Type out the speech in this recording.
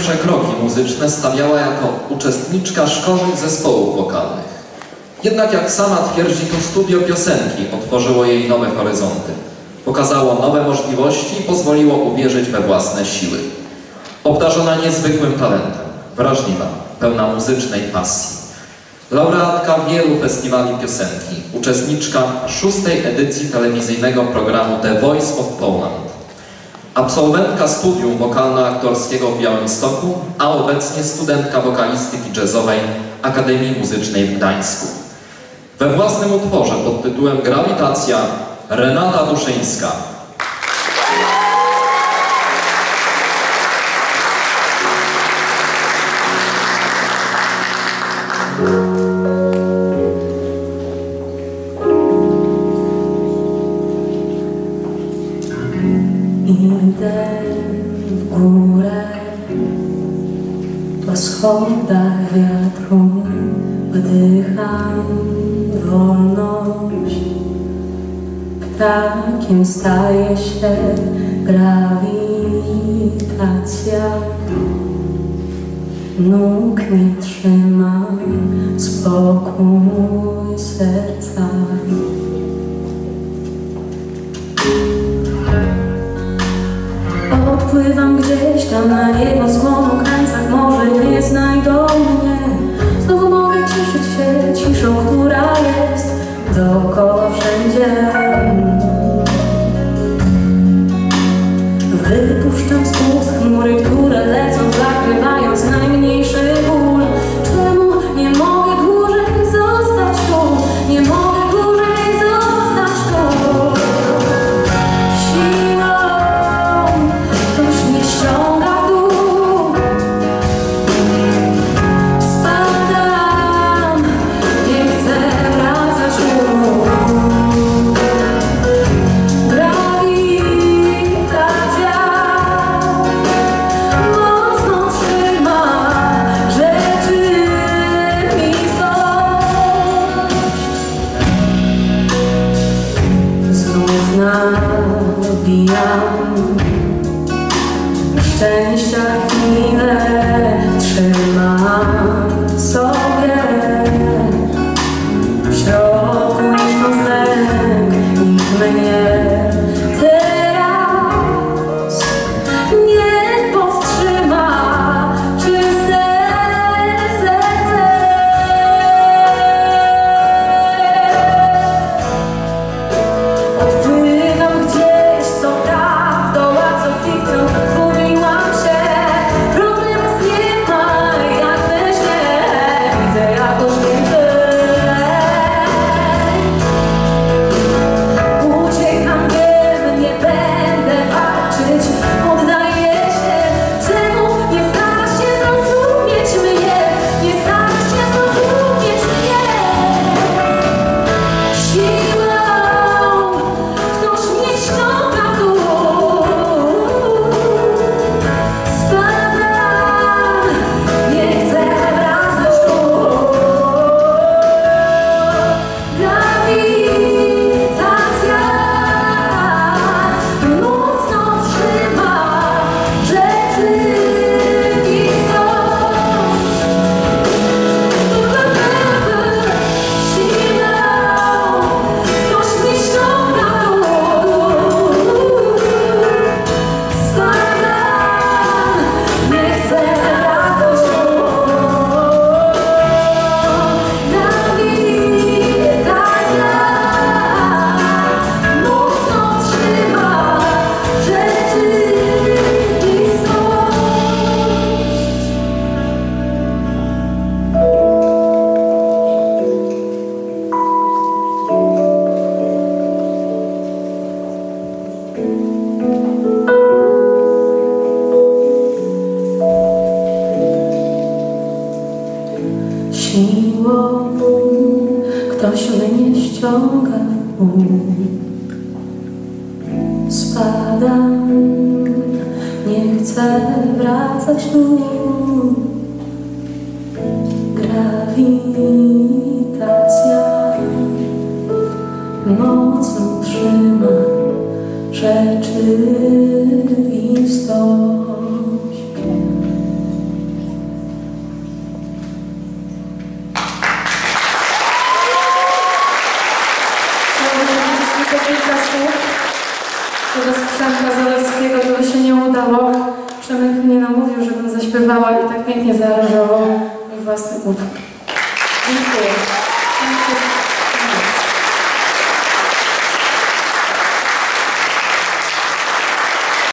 pierwsze kroki muzyczne stawiała jako uczestniczka szkolnych zespołów wokalnych. Jednak jak sama twierdzi, to studio piosenki otworzyło jej nowe horyzonty. Pokazało nowe możliwości i pozwoliło uwierzyć we własne siły. Obdarzona niezwykłym talentem, wrażliwa, pełna muzycznej pasji. Laureatka wielu festiwali piosenki, uczestniczka szóstej edycji telewizyjnego programu The Voice of Poland. Absolwentka studium wokalno-aktorskiego w Białymstoku, a obecnie studentka wokalistyki jazzowej Akademii Muzycznej w Gdańsku. We własnym utworze pod tytułem Grawitacja Renata Duszyńska. Idę w górę po schodach wiatru, wdycham wolność. Ptakiem staje się grawitacja. Nóg nie trzyma spokój serca. Odpływam gdzieś tam na jego złomu krańcach Może nie znajdą mnie. Znowu mogę cieszyć się ciszą, która jest Dookoła nabijam Szczęścia chwilę trzymam sobie Siłą ktoś mnie ściąga. Spadam, nie chcę wracać tu. jeszcze kilka słów rozstrzał Mazurowskiego, to mi się nie udało. Przemek mnie namówił, żebym zaśpiewała i tak pięknie zaaranżował mój własny utwór. Dziękuję.